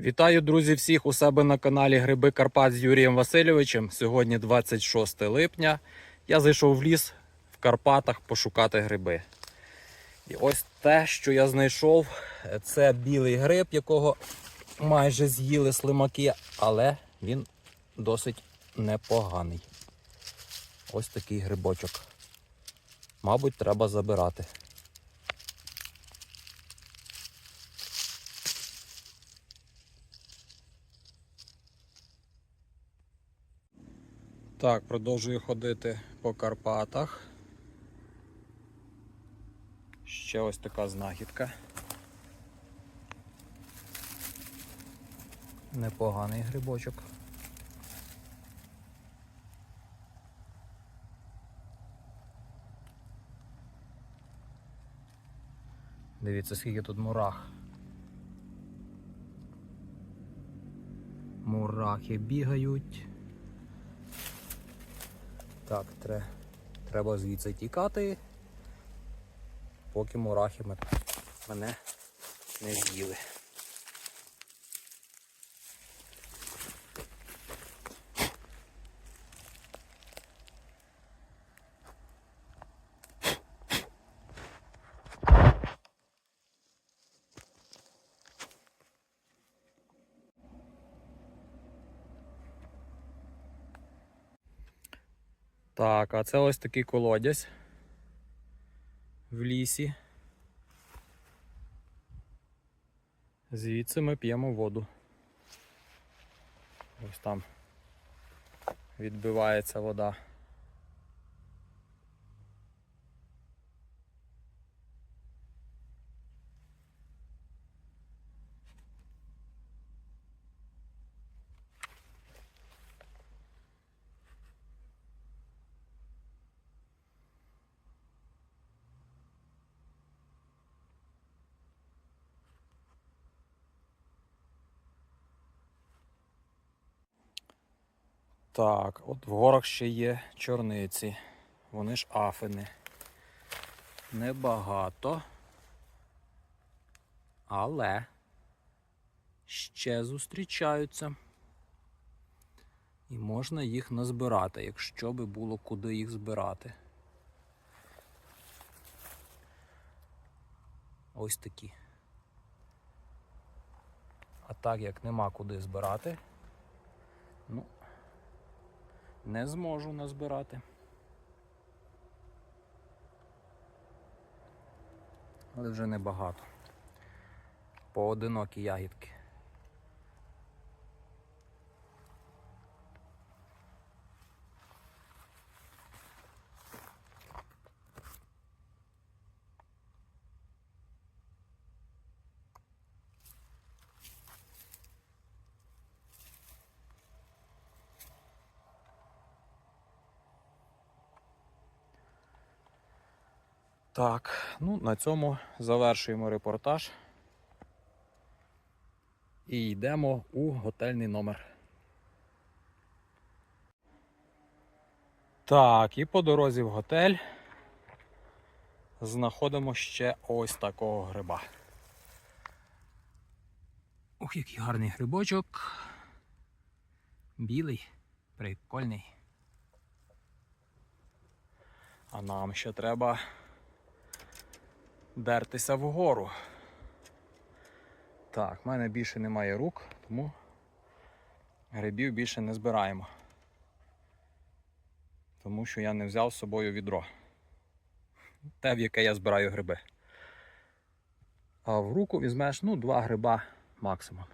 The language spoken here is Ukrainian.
Вітаю, друзі, всіх у себе на каналі Гриби Карпат з Юрієм Васильовичем. Сьогодні 26 липня. Я зайшов в ліс в Карпатах пошукати гриби. І ось те, що я знайшов, це білий гриб, якого майже з'їли слимаки, але він досить непоганий. Ось такий грибочок. Мабуть, треба забирати. Так, продовжую ходити по Карпатах. Ще ось така знахідка. Непоганий грибочок. Дивіться, скільки тут мурах. Мурахи бігають. Так, тре, треба звідси тікати, поки мурахи мене не з'їли. Так, а це ось такий колодязь в лісі. Звідси ми п'ємо воду. Ось там відбивається вода. Так, от в горах ще є чорниці. Вони ж афини. Небагато. Але ще зустрічаються. І можна їх назбирати, якщо би було куди їх збирати. Ось такі. А так як нема куди збирати, ну, не зможу назбирати. Але вже небагато. Поодинокі ягідки. Так, ну на цьому завершуємо репортаж. І йдемо у готельний номер. Так, і по дорозі в готель знаходимо ще ось такого гриба. Ух, який гарний грибочок. Білий, прикольний. А нам ще треба дертися вгору. Так, в мене більше немає рук, тому грибів більше не збираємо. Тому що я не взяв з собою відро. Те, в яке я збираю гриби. А в руку візьмеш ну, два гриба максимум.